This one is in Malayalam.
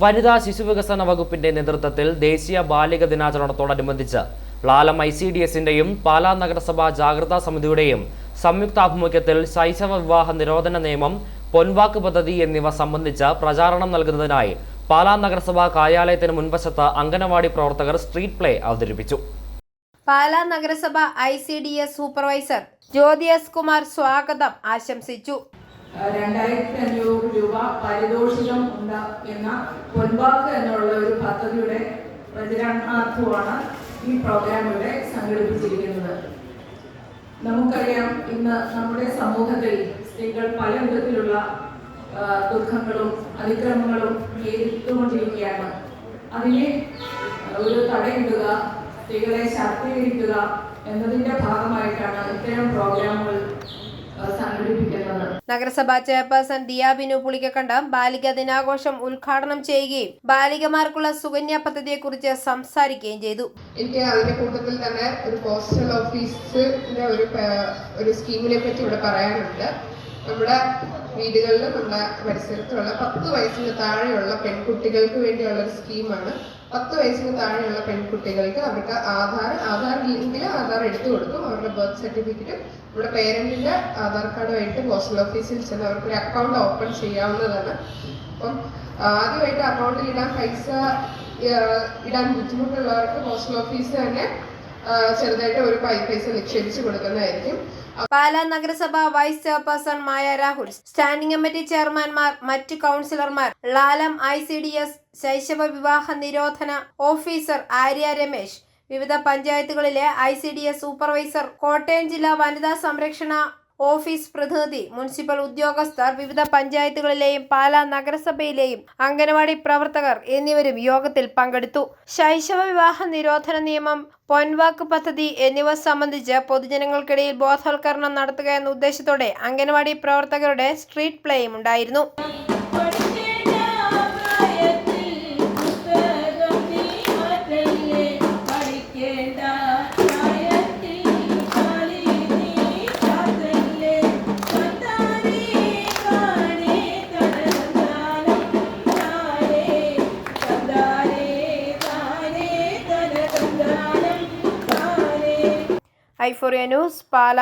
വനിതാ ശിശുവികസന വകുപ്പിന്റെ നേതൃത്വത്തിൽ ദേശീയ ബാലിക ദിനാചരണത്തോടനുബന്ധിച്ച് ലാലം ഐ സി ഡി എസിന്റെയും പാലാ നഗരസഭാ ജാഗ്രതാ സമിതിയുടെയും സംയുക്താഭിമുഖ്യത്തിൽ ശൈശവ വിവാഹ നിരോധന നിയമം പൊൻവാക്ക് പദ്ധതി എന്നിവ സംബന്ധിച്ച് പ്രചാരണം നൽകുന്നതിനായി പാലാ നഗരസഭാ കാര്യാലയത്തിന് മുൻവശത്ത് അംഗനവാടി പ്രവർത്തകർ സ്ട്രീറ്റ് പ്ലേ അവതരിപ്പിച്ചു. പാലാ നഗരസഭ I C D S supervisor Jyothi S Kumar സ്വാഗതം ആശംസിച്ചു. രണ്ടായിരത്തി അഞ്ഞൂറ് രൂപ പാരിതോഷികം ഉണ്ട് എന്ന പൊൻവാക്ക് എന്നുള്ള ഒരു പദ്ധതിയുടെ പ്രചരണാർത്ഥമാണ് ഈ പ്രോഗ്രാം ഇവിടെ സംഘടിപ്പിച്ചിരിക്കുന്നത്. നമുക്കറിയാം ഇന്ന് നമ്മുടെ സമൂഹത്തിൽ സ്ത്രീകൾ പല വിധത്തിലുള്ള ദുഃഖങ്ങളും അതിക്രമങ്ങളും നേരിട്ടുകൊണ്ടിരിക്കുകയാണ്. അതിനെ ഒരു തടയിടുക സ്ത്രീകളെ ശാക്തീകരിക്കുക എന്നതിന്റെ ഭാഗമായിട്ടാണ് ഇത്തരം പ്രോഗ്രാമുകൾ നഗരസഭാ ചെയർപേഴ്സൺ ദിയാബിനു പുളിക്കണ്ട ബാലിക ദിനാഘോഷം ഉദ്ഘാടനം ചെയ്യുകയും ബാലികമാർക്കുള്ള സുകന്യ പദ്ധതിയെക്കുറിച്ച് സംസാരിക്കുകയും ചെയ്തു. എനിക്ക് അതിന്റെ കൂട്ടത്തിൽ തന്നെ ഒരു പോസ്റ്റൽ ഓഫീസിന്റെ ഒരു ഒരു സ്കീമിനെ പറ്റി ഇവിടെ പറയാനുണ്ട്. നമ്മുടെ വീടുകളിലും നമ്മുടെ പരിസരത്തുമുള്ള പത്ത് വയസ്സിന് താഴെയുള്ള പെൺകുട്ടികൾക്ക് വേണ്ടിയുള്ള ഒരു സ്കീമാണ്. പത്ത് വയസ്സിന് താഴെയുള്ള പെൺകുട്ടികൾക്ക് അവർക്ക് ആധാർ ആധാർ ഇല്ലെങ്കിൽ ആധാർ എടുത്തു കൊടുക്കും. അവരുടെ ബർത്ത് സർട്ടിഫിക്കറ്റും നമ്മുടെ പേരന്റിന്റെ ആധാർ കാർഡുമായിട്ട് പോസ്റ്റൽ ഓഫീസിൽ ചെന്ന് അവർക്ക് ഒരു അക്കൗണ്ട് ഓപ്പൺ ചെയ്യാവുന്നതാണ്. അപ്പം ആദ്യമായിട്ട് അക്കൗണ്ടിൽ ഇടാൻ പൈസ ഇടാൻ ബുദ്ധിമുട്ടുള്ളവർക്ക് പോസ്റ്റൽ ഓഫീസ് തന്നെ ചെറുതായിട്ട് ഒരു പൈസ നിക്ഷേപിച്ച് കൊടുക്കുന്നതായിരിക്കും. പാലാ നഗരസഭ vice chairperson Maya Rahul standing committee ചെയർമാൻമാർ മറ്റ് കൗൺസിലർമാർ Lalam I C D S ശൈശവ വിവാഹ നിരോധന ഓഫീസർ ആര്യ രമേശ് വിവിധ പഞ്ചായത്തുകളിലെ I C D S supervisor Kottayam ജില്ലാ വനിതാ സംരക്ഷണ ഓഫീസ് പ്രതിനിധി മുനിസിപ്പൽ ഉദ്യോഗസ്ഥർ വിവിധ പഞ്ചായത്തുകളിലെയും പാലാ നഗരസഭയിലെയും അംഗനവാടി പ്രവർത്തകർ എന്നിവരും യോഗത്തിൽ പങ്കെടുത്തു. ശൈശവ വിവാഹ നിരോധന നിയമം പൊൻവാക്ക് പദ്ധതി എന്നിവ സംബന്ധിച്ച് പൊതുജനങ്ങൾക്കിടയിൽ ബോധവൽക്കരണം നടത്തുക എന്ന ഉദ്ദേശത്തോടെ അംഗനവാടി പ്രവർത്തകരുടെ സ്ട്രീറ്റ് പ്ലേയും ഉണ്ടായിരുന്നു. ഐഫോറിയ ന്യൂസ് പാല